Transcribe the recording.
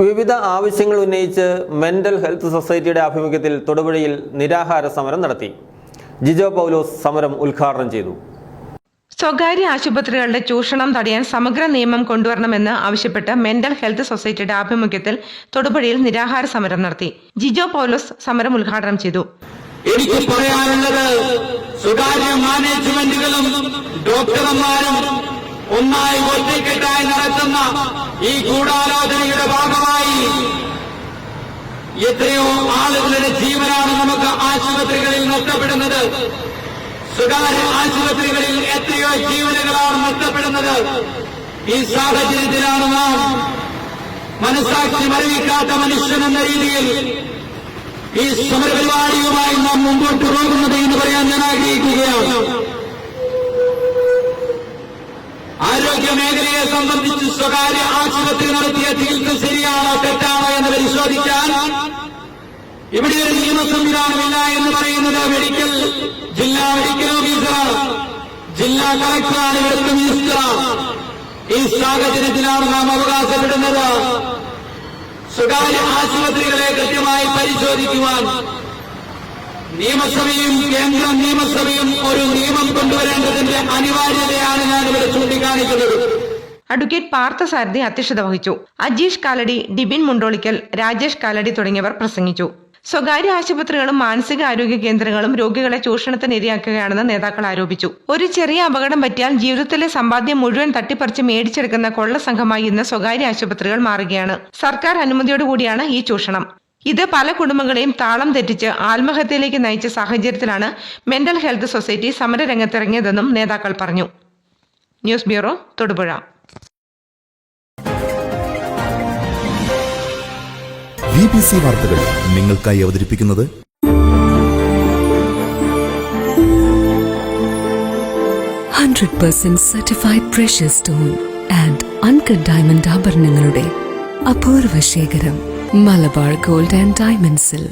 വിവിധ ആവശ്യങ്ങൾ ഉന്നയിച്ച് മെന്റൽ ഹെൽത്ത് സൊസൈറ്റിയുടെ ആഭിമുഖ്യത്തിൽ തൊടുപുഴയിൽ നിരാഹാര സമരം നടത്തി. ജിജോ പൗലോസ് സമരം ഉദ്ഘാടനം ചെയ്തു. സ്വകാര്യ ആശുപത്രികളുടെ ചൂഷണം തടയാൻ സമഗ്ര നിയമം കൊണ്ടുവരണമെന്ന് ആവശ്യപ്പെട്ട് മെന്റൽ ഹെൽത്ത് സൊസൈറ്റിയുടെ ആഭിമുഖ്യത്തിൽ തൊടുപുഴയിൽ നിരാഹാര സമരം നടത്തി. ജിജോ പൗലോസ് സമരം ഉദ്ഘാടനം ചെയ്തു. എനിക്ക് പറയാനുള്ളത് സ്വകാര്യ മാനേജ്മെന്റുകളും ഡോക്ടർമാരും ഒന്നായി ഒറ്റക്കെട്ടായി നടത്തുന്ന ഈ ഗൂഢാലോചനയുടെ ഭാഗമായി എത്രയോ ആളുകളുടെ ജീവനാണ് നമുക്ക് ആശുപത്രികളിൽ നഷ്ടപ്പെടുന്നത്. സ്വകാര്യ ആശുപത്രികളിൽ എത്രയോ ജീവനുകളാണ് നഷ്ടപ്പെടുന്നത്. ഈ സാഹചര്യത്തിലാണ് നാം മനസാക്ഷി മരവിക്കാത്ത മനുഷ്യൻ എന്ന രീതിയിൽ ഈ സമരപരിപാടിയുമായി നാം മുമ്പോട്ട് പോകുന്നത് എന്ന് പറയാൻ ഞാൻ ആഗ്രഹിക്കുകയാണ്. ആരോഗ്യ മേഖലയെ സംബന്ധിച്ച് സ്വകാര്യ ആശുപത്രി നടത്തിയ ചികിത്സ ശരിയാണോ തെറ്റാണോ ഇവിടെ ഒരു നിയമ സംവിധാനമില്ല എന്ന് പറയുന്നത് മെഡിക്കൽ ജില്ലാ മെഡിക്കൽ ഓഫീസറാണ്. ജില്ലാ കളക്ടറാണ് ഇവിടുത്തെ മിനിസ്റ്ററാണ് ഈ സാഹചര്യത്തിലാണ് നാം അവകാശപ്പെടുന്നത്. സ്വകാര്യ ആശുപത്രികളെ കൃത്യമായി പരിശോധിക്കുവാൻ നിയമസഭയും കേന്ദ്ര നിയമസഭയും ഒരു നിയമം കൊണ്ടുവരേണ്ടതിന്റെ അനിവാര്യതയാണ് ഞാൻ ഇവിടെ ചൂണ്ടിക്കാണിക്കുന്നത്. അഡ്വക്കേറ്റ് പാർത്ഥസാരഥി അധ്യക്ഷത വഹിച്ചു. അജീഷ് കാലടി ഡിബിൻ മുണ്ടോളിക്കൽ രാജേഷ് കാലടി തുടങ്ങിയവർ പ്രസംഗിച്ചു. സ്വകാര്യ ആശുപത്രികളും മാനസികാരോഗ്യ കേന്ദ്രങ്ങളും രോഗികളെ ചൂഷണത്തിന് ഇരയാക്കുകയാണെന്ന് നേതാക്കൾ ആരോപിച്ചു. ഒരു ചെറിയ അപകടം പറ്റിയാൽ ജീവിതത്തിലെ സമ്പാദ്യം മുഴുവൻ തട്ടിപ്പറിച്ച് മേടിച്ചെടുക്കുന്ന കൊള്ള സംഘമായി ഇന്ന് സ്വകാര്യ ആശുപത്രികൾ മാറുകയാണ്. സർക്കാർ അനുമതിയോടുകൂടിയാണ് ഈ ചൂഷണം. ഇത് പല കുടുംബങ്ങളെയും താളം തെറ്റിച്ച് ആത്മഹത്യയിലേക്ക് നയിച്ച സാഹചര്യത്തിലാണ് മെന്റൽ ഹെൽത്ത് സൊസൈറ്റി സമരരംഗത്തിറങ്ങിയതെന്നും നേതാക്കൾ പറഞ്ഞു. News bureau Thodupuzha. B B C വാർത്തകൾ നിങ്ങൾക്കായി അവതരിപ്പിക്കുന്നത് certified precious stone and uncut diamond ആഭരണങ്ങളുടെ അപൂർവ ശേഖരം മലബാർ ഗോൾഡ് ആൻഡ് ഡയമണ്ട്സിൽ